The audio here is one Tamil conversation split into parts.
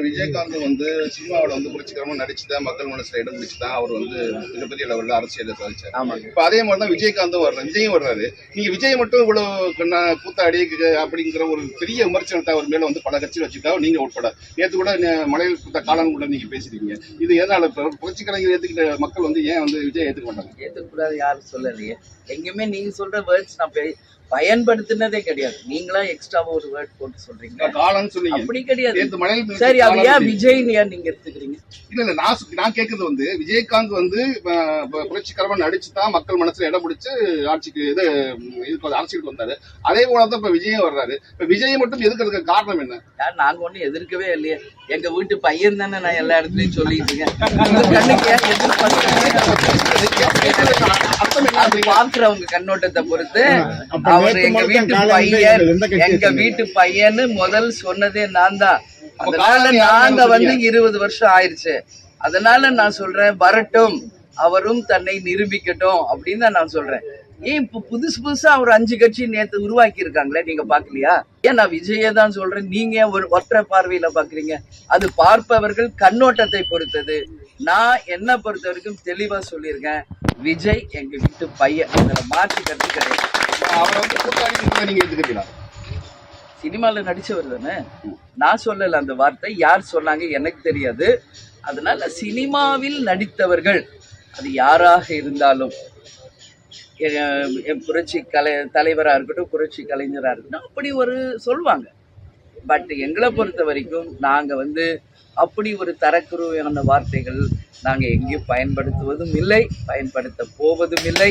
விஜயகாந்த் வந்து சினிமாவில் வந்து புரட்சிகரமா நடிச்சுதான் மக்கள் மனசுல இடம் பிடிச்சுதான் அவர் வந்து மிகப்பெரிய லெவலில் அரசியலை சாதிச்சார். ஆமாங்க இப்ப அதே மாதிரி தான் விஜயகாந்தும் வர்றாரு. விஜயும் வர்றாரு. நீங்க விஜய் மட்டும் இவ்வளவு கண்ணா- கூத்தாடி அப்படிங்கிற ஒரு பெரிய விமர்சனத்தை அவர் மேல வந்து பல கட்சிகள் வச்சுக்கா நீங்க உட்பட நேத்து கூட மலையில் கொடுத்த காலம் கூட நீங்க பேசுறீங்க இது எதனால புரட்சி கலைஞர் ஏத்துக்கிட்ட மக்கள் வந்து ஏன் வந்து விஜய் ஏத்துக்க மாட்டாங்க? ஏத்துக்கூடாது யாரும் சொல்லலையே. எங்கேயுமே நீங்க சொல்ற வேர்ட்ஸ் நான் பெ- பயன்படுத்தினதே கிடையாது. நீங்களா எக்ஸ்ட்ராவா ஒரு வேர்ட் போட்டு சொல்றீங்க. காலம்னு சொன்னீங்க. அப்படி கிடையாது. சரி அது ஏன் விஜய்னு ஏன் நீங்க எடுத்துக்கிறீங்க? இல்ல இல்ல நான் நான் கேக்குறது வந்து விஜயகாந்த் வந்து புரட்சிகரமா நடிச்சு தான் மக்கள் மனசுல இடம் பிடிச்சு ஆட்சிக்கு இது இதுக்கு அரசியலுக்கு வந்தாரு. அதே போலதான் இப்ப விஜயம் வர்றாரு. இப்ப விஜய் மட்டும் எதுக்கிறதுக்கு காரணம் என்ன? யார் நாங்க ஒண்ணும் எதிர்க்கவே இல்லையே. எங்க வீட்டு பையன் தானே நான் எல்லா இடத்துலயும் சொல்லிட்டு இருக்கேன். அது பாக்குறவங்க கண்ணோட்டத்தை பொறுத்து அவர் எங்க வீட்டு பையன் எங்க? வீட்டு பையன்னு முதல் சொன்னதே நான் தான். அதனால நாங்க வந்து? இருபது வருஷம் ஆயிருச்சு. அதனால நான் சொல்றேன் வரட்டும் அவரும் தன்னை நிரூபிக்கட்டும் அப்படின்னு தான் நான் சொல்றேன். ஏன் இப்ப புதுசு புதுசா ஒரு அஞ்சு கட்சி நேத்து உருவாக்கி இருக்காங்களே நீங்க பாக்கலையா ஏன் நான் விஜய தான் சொல்றேன் நீங்க ஒரு ஒற்றை பார்வையில பாக்குறீங்க அது பார்ப்பவர்கள் கண்ணோட்டத்தை பொறுத்தது. நான் என்ன பொறுத்த வரைக்கும் தெளிவா சொல்லியிருக்கேன். விஜய் எங்க வீட்டு பையன் அதுல மாற்றி கருத்து கிடையாது அவரை வந்து கூட்டாளி நீங்க எடுத்துக்கிறீங்களா? சினிமால நடிச்சவர் தானே? நான் சொல்லல அந்த வார்த்தை. யார் சொன்னாங்க எனக்கு தெரியாது. அதனால சினிமாவில் நடித்தவர்கள் அது யாராக இருந்தாலும் எ- எ- புரட்சி கலை தலைவராக இருக்கட்டும் புரட்சி கலைஞராக இருக்கட்டும் அப்படி ஒரு சொல்லுவாங்க பட் எங்களை பொறுத்த வரைக்கும் நாங்கள் வந்து அப்படி ஒரு தரக்குருவையான வார்த்தைகள் நாங்கள் எங்கேயும் பயன்படுத்துவதும் இல்லை பயன்படுத்த போவதும் இல்லை.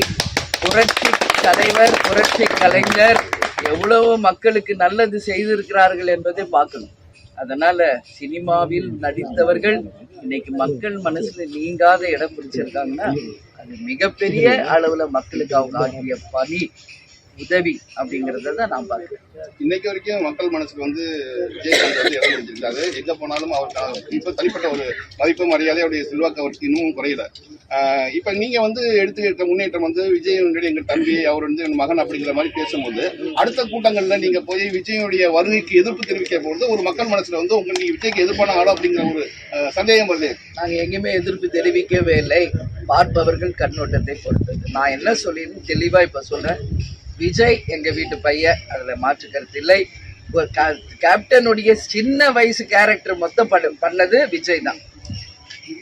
புரட்சி தலைவர் புரட்சி கலைஞர் எவ்வளவு மக்களுக்கு நல்லது செய்திருக்கிறார்கள் என்பதை பார்க்கணும். அதனால சினிமாவில் நடித்தவர்கள் இன்னைக்கு மக்கள் மனசுல நீங்காத இடம் பிடிச்சிருக்காங்கன்னா அது மிகப்பெரிய அளவுல மக்களுக்கு அவங்க ஆகிய பணி. உதவி அப்படிங்கறத நான் பார்க்கிறேன். இன்னைக்கு வரைக்கும் மக்கள் மனசுக்கு வந்து விஜயகாந்த் வந்து இடம் பிடிச்சிருக்காரு எங்க போனாலும் அவருக்கான இப்ப தனிப்பட்ட ஒரு மதிப்பு மரியாதை அவருடைய செல்வாக்கு அவருக்கு இன்னும் குறையல. இப்ப நீங்க வந்து எடுத்துக்கிட்ட முன்னேற்றம் வந்து விஜயனுடைய எங்க தம்பி அவர் வந்து எங்க மகன் அப்படிங்கிற மாதிரி பேசும்போது அடுத்த கூட்டங்கள்ல நீங்க போய் விஜயனுடைய வருகைக்கு எதிர்ப்பு தெரிவிக்க போது ஒரு மக்கள் மனசுல வந்து உங்க நீங்க விஜய்க்கு எதிர்ப்பான ஆளோ அப்படிங்கிற ஒரு சந்தேகம் வருது. நாங்க எங்கேயுமே எதிர்ப்பு தெரிவிக்கவே இல்லை. பார்ப்பவர்கள் கண்ணோட்டத்தை பொறுத்தது. நான் என்ன சொல்லியிருந்தேன் தெளிவா இப்ப சொல்றேன். விஜய் எங்கள் வீட்டு பையன் அதில் மாற்றுக்கிறது இல்லை. ஒரு கேப்டனுடைய சின்ன வயசு கேரக்டர் மொத்தம் பட- பண்ணது விஜய் தான்.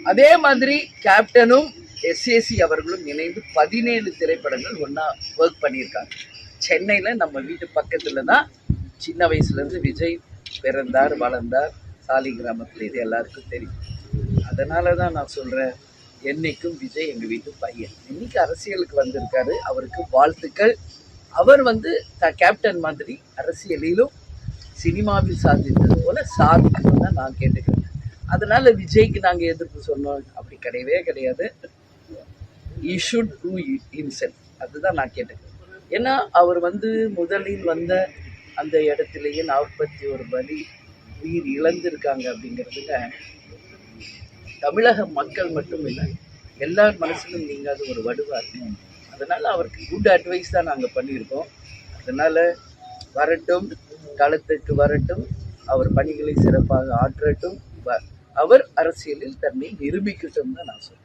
அதே மாதிரி கேப்டனும் எஸ்ஏசி அவர்களும் இணைந்து பதினேழு திரைப்படங்கள் ஒன்றா ஒர்க் பண்ணியிருக்காங்க. சென்னையில் நம்ம வீட்டு பக்கத்தில் தான் சின்ன வயசுலேருந்து விஜய் பிறந்தார் வளர்ந்தார். சாலி கிராமத்தில் இது எல்லாருக்கும் தெரியும். அதனால தான் நான் சொல்கிறேன் என்றைக்கும் விஜய் எங்கள் வீட்டு பையன். இன்னைக்கு அரசியலுக்கு வந்திருக்காரு. அவருக்கு வாழ்த்துக்கள். அவர் வந்து த கேப்டன் மாதிரி அரசியலிலும் சினிமாவில் சாதித்தது போல சாதிக்கணும் தான் நான் கேட்டுக்கிறேன். அதனால விஜய்க்கு நாங்கள் எதிர்ப்பு சொன்னோம். அப்படி கிடையவே கிடையாது. ஈ ஷுட் டூ இன்செல்ஃப் அதுதான் நான் கேட்டுக்கிறேன். ஏன்னா அவர் வந்து முதலில் வந்த அந்த இடத்துலயே நாற்பத்தி ஒரு பலி உயிர் இழந்திருக்காங்க அப்படிங்கிறதுல தமிழக மக்கள் மட்டும் இல்லை எல்லார் மனசிலும் நீங்காத ஒரு வடுவாக இருக்கும் அதனால் அவருக்கு குட் அட்வைஸ் தான் நாங்கள் பண்ணியிருக்கோம். அதனால் வரட்டும் களத்துக்கு வரட்டும் அவர் பணிகளை சிறப்பாக ஆற்றட்டும். வ- அவர் அரசியலில் தன்னை நிரூபிக்கட்டும் தான் நான் சொல்கிறேன்